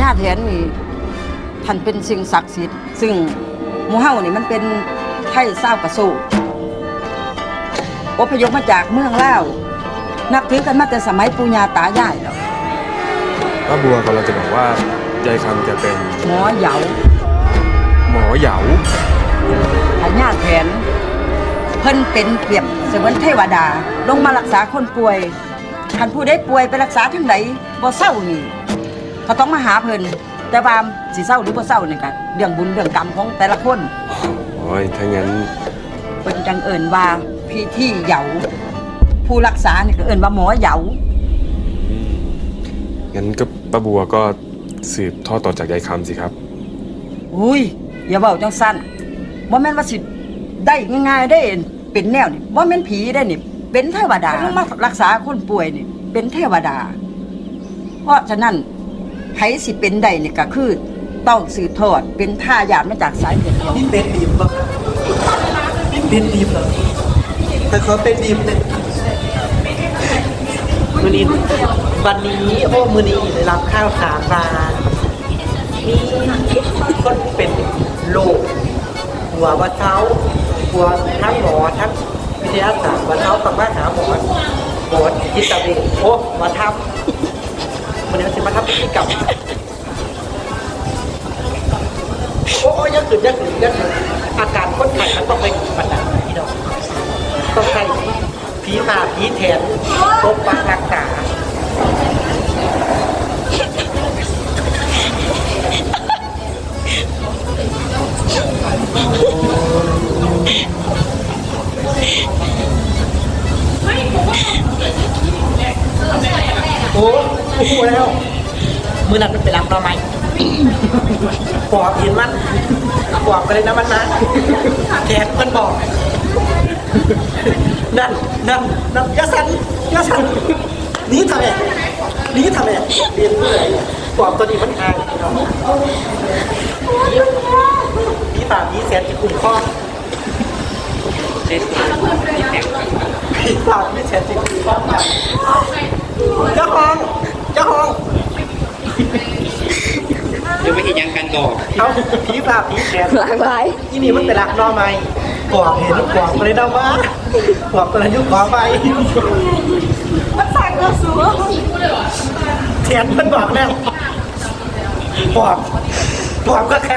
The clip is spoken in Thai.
ญาแถนนี่ท่านเป็นสิ่งศักดิ์สิทธิ์ซึ่งหมู่เฮานี่มันเป็นไทยเศร้ากระสู้อพยพมาจากเมืองลาวนับถือกันมาแต่สมัยปู่ย่าตายายแล้วป้าบัวกำลังจะบอกว่ายายคำแกเป็นหมอเหยาหมอเหยาพญาแถน เพิ่นเป็นเปรียบเสมือนเทวดา ลงมารักษาคนป่วยคันผู้ใดป่วยไปรักษาทั้งไหนบ่เศร้านี่ ก็ต้องมาหาเพิ่นแต่ว่าสิเศร้าหรือบ่เศร้านี่ก็เรื่องบุญเรื่องกรรมของแต่ละคนโอ้ยถ้างั้นเพิ่นจังเอิ้นว่าพี่ที่เหยาผู้รักษานี่ก็เอิ้นว่าหมอเหยางั้นก็ป้าบัวก็สืบทอดต่อจากยายคำสิครับ อุ้ยอย่าเว้าจังซั่นบ่แม่นว่าสิได้ง่ายๆได้เป็นแนวนี่บ่แม่นผีได้นี่ เป็นเทวดาลงมารักษาคนป่วยนี่ เป็นเทวดา เพราะฉะนั้น ไผสิเป็นได้นี่ก็คือ ต้องสืบทอดเป็นท่ายาดมาจากสายเลือดเดียวนี่เป็นดีมปะนี่เป็นดีมเหรอแต่ขอเป็นดีมเลยมือนี้วันนี้โอ้มือนี้ได้รับข้าวสารมามีคนเป็นโรคหัววัดเท้าหัวทั้งหมอทั้งวิทยาศาสตร์วัดเท้าต้องมาหาหมอหมอจิตเวชโอ้มาทำ มันนี้จะมาทำพิธีกรรมโอ้ยยักษ์ขึ้นยักษ์ขึ้นยักษ์ขึ้นอาการคนไข้มันต้องไปปัญหาพี่น้องต้องใช้ผีตาผีแทนปกปักรักษาโอ้ โหแล้ว มือนั้นมันไปรับเราไหมปอบเห็นมันปอบไปเลยนะมันนะแขกมันบอก นั่นนั่นนั่นอยาสันอยาสันหนี่ทำไมหนี่ทำไมเรียนเมื่อไหร่ปอบตัวนี้มันหายพี่ป่าพี่แสนจะคุ้มครองพี่ป่าพี่แสนจะคุ้มครองเจ้าห้องเจ้าห้องเดี๋ยวไปเห็นยังกันก่อนเอาผีปราบผีแขนหลากหลายที่นี่มันเป็นหลักนอไหมกวางเห็นกวางไปเลยนะมากวางไปเลยยุกวางไปมันสั่งเราสูแขนมันบอกแล้วกวางกวางก็แค่